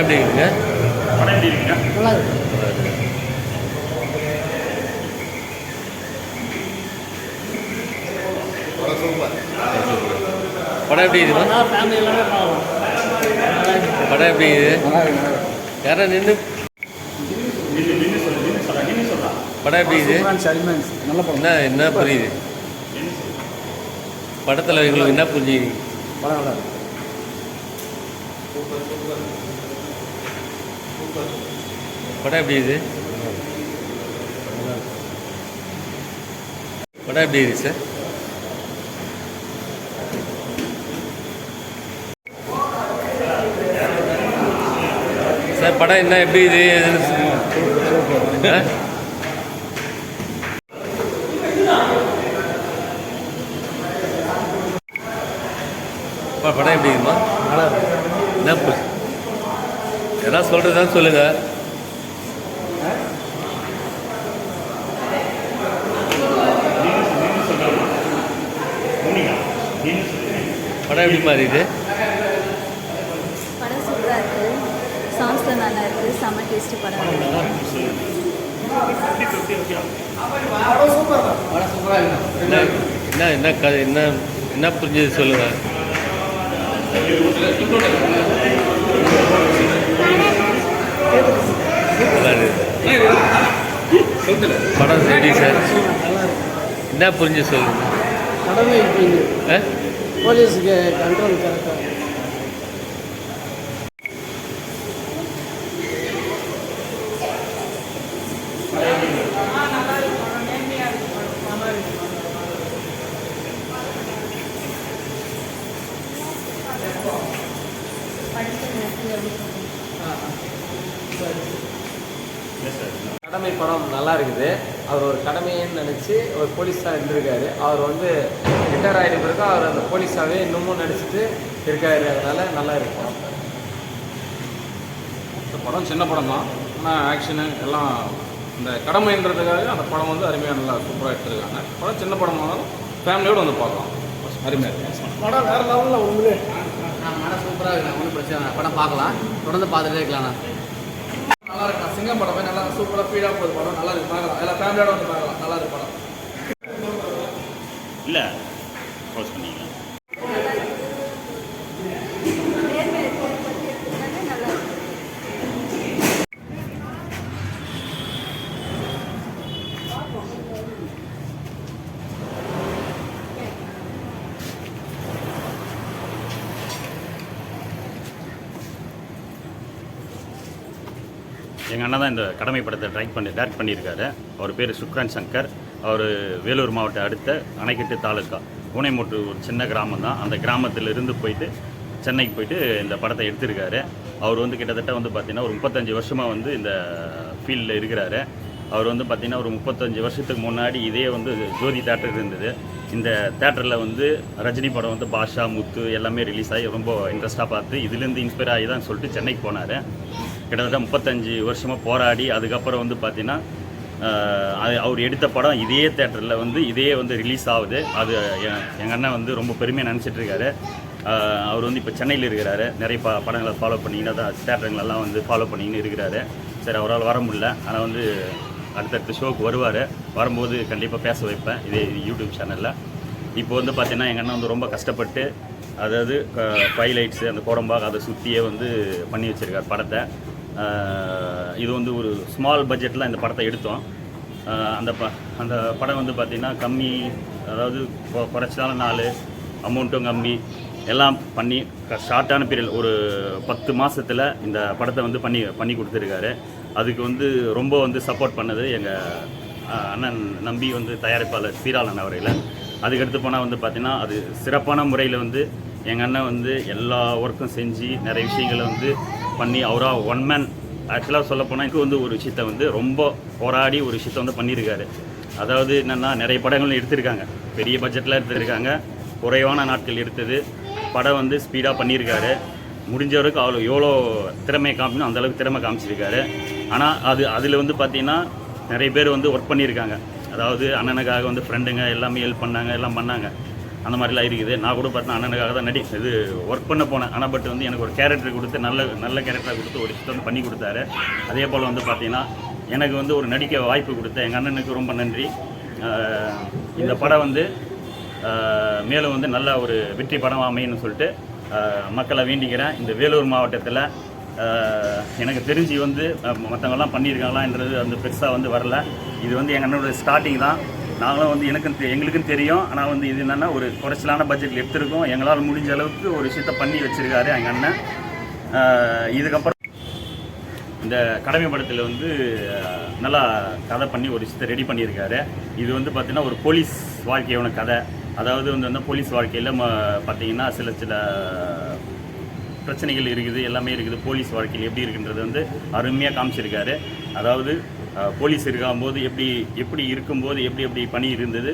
படம் எப்படி இருக்குங்க? படம் எப்படி இருக்குங்க நல்லா இருக்கு படம் எப்படி பார்க்கலாம் படம் எப்படி இருக்குது யாரா நின்று படம் எப்படி படம். என்ன என்ன புரியுது? படத்தில் எங்களுக்கு என்ன புரிஞ்சுது படம் நல்லா இருக்கு. படம் எப்படி இது? படம் எப்படி இருக்கு சார்? சார் படம் என்ன எப்படி இது? படம் எப்படி இருக்குமா? நல்லா இருக்கு. என்ன பு- எதனா சொல்கிறதா சொல்லுங்கள் மோனிகா நின்று சொல்லு படம் எப்படி மாதிரி இது படம் சூப்பராக இருக்குது சாங்ஸ்லாம் நல்லா இருக்குது செம்ம டேஸ்ட் படம். என்ன என்ன என்ன கதை என்ன என்ன புரிஞ்சது சொல்லுங்கள் இருக்கு படம் எப்படி சார் என்ன புரிஞ்சு சொல்லுங்க? போலீஸுக்கு கண்ட்ரோல் கரெக்டாக கடமை படம் நல்லா இருக்குது. அவர் ஒரு கடமைன்னு நினச்சி ஒரு போலீஸாக இருந்திருக்காரு. அவர் வந்து ரிட்டையர் ஆகிட்ட பிறகு அவர் அந்த போலீஸாகவே இன்னமும் நடிச்சிட்டு இருக்காரு. அதனால நல்லா இருக்கும் இந்த படம் சின்ன படம் தான். ஆனால் ஆக்ஷனு எல்லாம் இந்த கடமைன்றதுக்காக அந்த படம் வந்து அருமையாக நல்லா சூப்பராக எடுத்துருக்காங்க. படம் சின்ன படமாக ஃபேமிலியோடு வந்து பார்க்கலாம். அருமையாக இருக்கு படம் வேறு லெவலில் உண்மையிலே படம் சூப்பராக இருக்குண்ணா ஒன்றும் பிரச்சனை படம் பார்க்கலாம். தொடர்ந்து பார்த்துட்டே இருக்கலாம்ண்ணா. நல்லா இருக்கு? சிங்கம் படம் நல்லா சூப்பராக ஃபீடாக போகுது படம். நல்லா இருக்கு. பார்க்கலாம். எல்லாம் ஃபேமிலியோட வந்து பார்க்கலாம். நல்லா இருக்கு படம். இல்லை எங்கள் அண்ணா தான் இந்த கடமை படத்தை டைரக்ட் பண்ணி டேரக்ட் பண்ணியிருக்காரு. அவர் பேர் சுக்ரான் சங்கர். அவர் வேலூர் மாவட்டம் அடுத்த அணைக்கட்டு தாலுக்கா பூனைமூட்டு ஒரு சின்ன கிராமம் தான். அந்த கிராமத்தில் இருந்து போயிட்டு சென்னைக்கு போயிட்டு இந்த படத்தை எடுத்திருக்காரு. அவர் வந்து கிட்டத்தட்ட வந்து பார்த்திங்கன்னா ஒரு முப்பத்தஞ்சு வருஷமாக வந்து இந்த ஃபீல்டில் இருக்கிறாரு. அவர் வந்து பார்த்திங்கன்னா ஒரு முப்பத்தஞ்சு வருஷத்துக்கு முன்னாடி இதே வந்து ஜோதி தேட்டர் இருந்தது. இந்த தேட்டரில் வந்து ரஜினி படம் வந்து பாஷா முத்து எல்லாமே ரிலீஸ் ஆகி ரொம்ப இன்ட்ரெஸ்ட்டாக பார்த்து இதுலேருந்து இன்ஸ்பயர் ஆகி தான் சொல்லிட்டு சென்னைக்கு போனார். கிட்டத்தட்ட முப்பத்தஞ்சு வருஷமாக போராடி அதுக்கப்புறம் வந்து பார்த்தீங்கன்னா அது அவர் எடுத்த படம் இதே தேட்டரில் வந்து இதே வந்து ரிலீஸ் ஆகுது. அது எங்கள் அண்ணன் வந்து ரொம்ப பெருமையாக நினச்சிட்ருக்காரு அவர் வந்து இப்போ சென்னையில் இருக்கிறாரு. நிறைய ப படங்களை ஃபாலோ பண்ணிங்கன்னா தான் தேட்டருங்களெல்லாம் வந்து ஃபாலோ பண்ணிக்கின்னு இருக்கிறாரு. சரி அவரால் வர முடியல. ஆனால் வந்து அடுத்தடுத்த ஷோக்கு வருவார். வரும்போது கண்டிப்பாக பேச வைப்பேன். இதே யூடியூப் சேனலில் இப்போ வந்து பார்த்தீங்கன்னா எங்கள் அண்ணன் வந்து ரொம்ப கஷ்டப்பட்டு அதாவது ஃபைவ் லைட்ஸு அந்த கோடம்பாக அதை சுற்றியே வந்து பண்ணி வச்சுருக்கார் படத்தை. இது வந்து ஒரு ஸ்மால் பட்ஜெட்டில் இந்த படத்தை எடுத்தோம். அந்த ப அந்த படம் வந்து பார்த்திங்கன்னா கம்மி அதாவது குறைச்சாலும் நாலு அமௌண்ட்டும் கம்மி எல்லாம் பண்ணி ஷார்ட்டான பீரியட் ஒரு பத்து மாதத்தில் இந்த படத்தை வந்து பண்ணி பண்ணி கொடுத்துருக்காரு. அதுக்கு வந்து ரொம்ப வந்து சப்போர்ட் பண்ணது எங்கள் அண்ணன் நம்பி வந்து தயாரிப்பாளர் சீராளன் அவரையில் அதுக்கடுத்து போனால் வந்து பார்த்திங்கன்னா அது சிறப்பான முறையில் வந்து எங்கள் அண்ணன் வந்து எல்லா ஒர்க்கும் செஞ்சு நிறைய விஷயங்களை வந்து பண்ணி அவராக ஒன் மேன் ஆக்சுவலாக சொல்ல போனால் எனக்கு வந்து ஒரு விஷயத்த வந்து ரொம்ப போராடி ஒரு விஷயத்த வந்து பண்ணியிருக்காரு அதாவது என்னென்னா நிறைய படங்கள் எடுத்திருக்காங்க. பெரிய பட்ஜெட்டில் எடுத்திருக்காங்க. குறைவான நாட்கள் எடுத்தது. படம் வந்து ஸ்பீடாக பண்ணியிருக்காரு முடிஞ்சவருக்கு அவ்வளோ எவ்வளோ திறமை காமிக்கணும் அந்த அளவுக்கு திறமை காமிச்சிருக்காரு. ஆனால் அது அதில் வந்து பார்த்திங்கன்னா நிறைய பேர் வந்து ஒர்க் பண்ணியிருக்காங்க அதாவது அண்ணனுக்காக வந்து ஃப்ரெண்டுங்க எல்லாமே ஹெல்ப் பண்ணாங்க எல்லாம் பண்ணாங்க. அந்த மாதிரிலாம் இருக்குது. நான் கூட பார்த்தா அண்ணனுக்காக தான் நடி இது ஒர்க் பண்ண போனேன். ஆனால் பட் வந்து எனக்கு ஒரு கேரக்டர் கொடுத்து நல்ல நல்ல கேரக்டராக கொடுத்து ஒரு சித்தம் வந்து பண்ணி கொடுத்தாரு. அதே போல் வந்து பார்த்தீங்கன்னா எனக்கு வந்து ஒரு நடிக்க வாய்ப்பு கொடுத்த எங்கள் அண்ணனுக்கு ரொம்ப நன்றி. இந்த படம் வந்து மேலும் வந்து நல்ல ஒரு வெற்றி படம் அமையன்னு சொல்லிட்டு மக்களை வேண்டிக்கிறேன். இந்த வேலூர் மாவட்டத்தில் எனக்கு தெரிஞ்சு வந்து அஹ் மற்றவங்கலாம் பண்ணியிருக்காங்களான்றது அந்த பெருசாக வந்து வரல. இது வந்து எங்கள் அண்ணனோட ஸ்டார்டிங் தான். நாங்களும் வந்து எனக்கும் எங்களுக்கும் தெரியும். ஆனால் வந்து இது என்னென்னா ஒரு குறைச்சலான பட்ஜெட்டில் எடுத்திருக்கோம். எங்களால் முடிஞ்ச அளவுக்கு ஒரு விஷயத்த பண்ணி வச்சுருக்காரு எங்கள் அண்ணன். இதுக்கப்புறம் இந்த கடமை படத்தில் வந்து நல்லா கதை பண்ணி ஒரு விஷயத்தை ரெடி பண்ணியிருக்காரு. இது வந்து பார்த்திங்கன்னா ஒரு போலீஸ் வாழ்க்கையோட கதை. அதாவது வந்து வந்து போலீஸ் வாழ்க்கையில் பார்த்தீங்கன்னா சில சில பிரச்சனைகள் இருக்குது எல்லாமே இருக்குது. போலீஸ் வாழ்க்கையில் எப்படி இருக்குன்றது வந்து அருமையாக காமிச்சிருக்காரு. அதாவது போலீஸ் இருக்கும்போது எப்படி எப்படி இருக்கும்போது எப்படி எப்படி பணி இருந்தது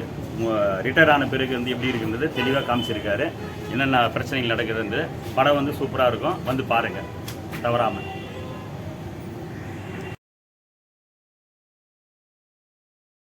ரிட்டையர் ஆன பிறகு வந்து எப்படி இருக்கின்றது தெளிவாக காமிச்சிருக்காரு. என்னென்ன பிரச்சனைகள் நடக்குதுன்றது படம் வந்து சூப்பராக இருக்கும். வந்து பாருங்கள் தவறாமல்